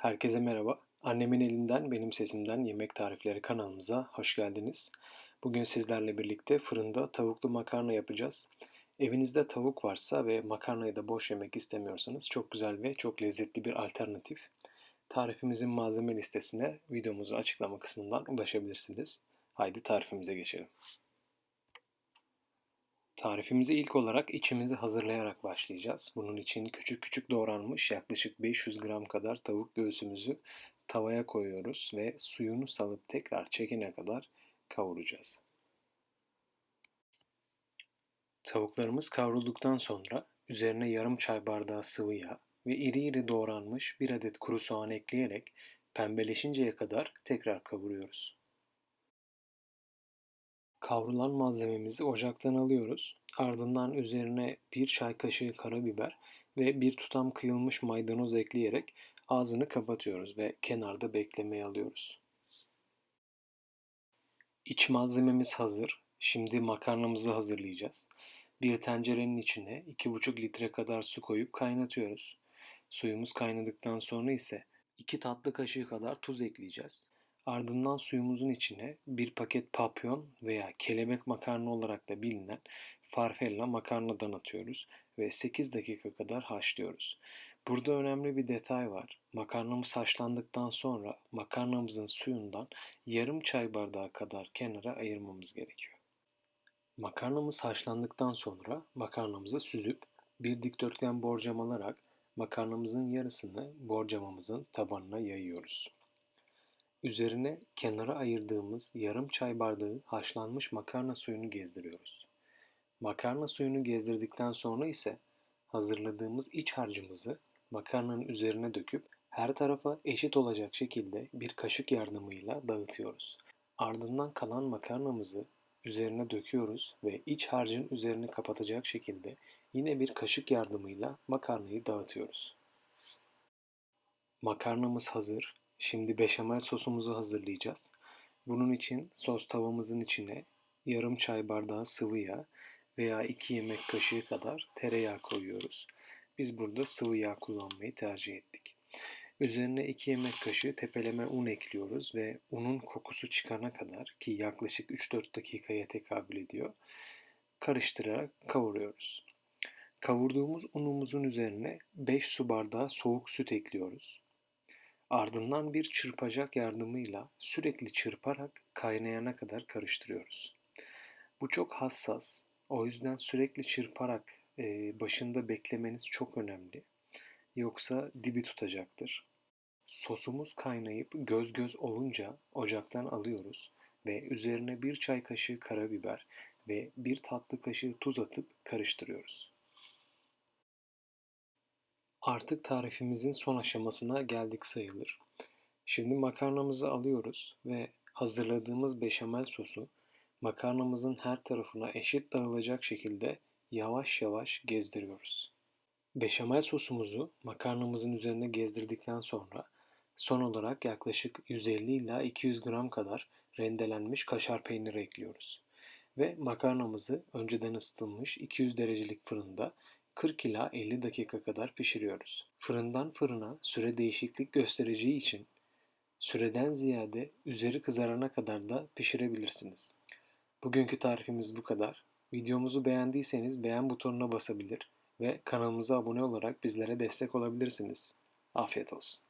Herkese merhaba. Annemin elinden benim sesimden yemek tarifleri kanalımıza hoş geldiniz. Bugün sizlerle birlikte fırında tavuklu makarna yapacağız. Evinizde tavuk varsa ve makarnayı da boş yemek istemiyorsanız çok güzel ve çok lezzetli bir alternatif. Tarifimizin malzeme listesine videomuzu açıklama kısmından ulaşabilirsiniz. Haydi tarifimize geçelim. Tarifimize ilk olarak içimizi hazırlayarak başlayacağız. Bunun için küçük küçük doğranmış yaklaşık 500 gram kadar tavuk göğsümüzü tavaya koyuyoruz ve suyunu salıp tekrar çekene kadar kavuracağız. Tavuklarımız kavrulduktan sonra üzerine yarım çay bardağı sıvı yağ ve iri iri doğranmış bir adet kuru soğan ekleyerek pembeleşinceye kadar tekrar kavuruyoruz. Kavrulan malzememizi ocaktan alıyoruz. Ardından üzerine bir çay kaşığı karabiber ve bir tutam kıyılmış maydanoz ekleyerek ağzını kapatıyoruz ve kenarda beklemeye alıyoruz. İç malzememiz hazır. Şimdi makarnamızı hazırlayacağız. Bir tencerenin içine 2,5 litre kadar su koyup kaynatıyoruz. Suyumuz kaynadıktan sonra ise 2 tatlı kaşığı kadar tuz ekleyeceğiz. Ardından suyumuzun içine bir paket papyon veya kelebek makarna olarak da bilinen farfella makarnadan atıyoruz ve 8 dakika kadar haşlıyoruz. Burada önemli bir detay var. Makarnamız haşlandıktan sonra makarnamızın suyundan yarım çay bardağı kadar kenara ayırmamız gerekiyor. Makarnamız haşlandıktan sonra makarnamızı süzüp bir dikdörtgen borcam alarak makarnamızın yarısını borcamamızın tabanına yayıyoruz. Üzerine kenara ayırdığımız yarım çay bardağı haşlanmış makarna suyunu gezdiriyoruz. Makarna suyunu gezdirdikten sonra ise hazırladığımız iç harcımızı makarnanın üzerine döküp her tarafa eşit olacak şekilde bir kaşık yardımıyla dağıtıyoruz. Ardından kalan makarnamızı üzerine döküyoruz ve iç harcın üzerini kapatacak şekilde yine bir kaşık yardımıyla makarnayı dağıtıyoruz. Makarnamız hazır. Şimdi beşamel sosumuzu hazırlayacağız. Bunun için sos tavamızın içine yarım çay bardağı sıvı yağ veya 2 yemek kaşığı kadar tereyağı koyuyoruz. Biz burada sıvı yağ kullanmayı tercih ettik. Üzerine 2 yemek kaşığı tepeleme un ekliyoruz ve unun kokusu çıkana kadar ki yaklaşık 3-4 dakikaya tekabül ediyor. Karıştırarak kavuruyoruz. Kavurduğumuz unumuzun üzerine 5 su bardağı soğuk süt ekliyoruz. Ardından bir çırpacak yardımıyla sürekli çırparak kaynayana kadar karıştırıyoruz. Bu çok hassas. O yüzden sürekli çırparak e, başında beklemeniz çok önemli. Yoksa dibi tutacaktır. Sosumuz kaynayıp göz göz olunca ocaktan alıyoruz ve üzerine bir çay kaşığı karabiber ve bir tatlı kaşığı tuz atıp karıştırıyoruz. Artık tarifimizin son aşamasına geldik sayılır. Şimdi makarnamızı alıyoruz ve hazırladığımız beşamel sosu makarnamızın her tarafına eşit dağılacak şekilde yavaş yavaş gezdiriyoruz. Beşamel sosumuzu makarnamızın üzerine gezdirdikten sonra son olarak yaklaşık 150 ila 200 gram kadar rendelenmiş kaşar peyniri ekliyoruz. Ve makarnamızı önceden ısıtılmış 200 derecelik fırında 40 ila 50 dakika kadar pişiriyoruz. Fırından fırına süre değişiklik göstereceği için süreden ziyade üzeri kızarana kadar da pişirebilirsiniz. Bugünkü tarifimiz bu kadar. Videomuzu beğendiyseniz beğen butonuna basabilir ve kanalımıza abone olarak bizlere destek olabilirsiniz. Afiyet olsun.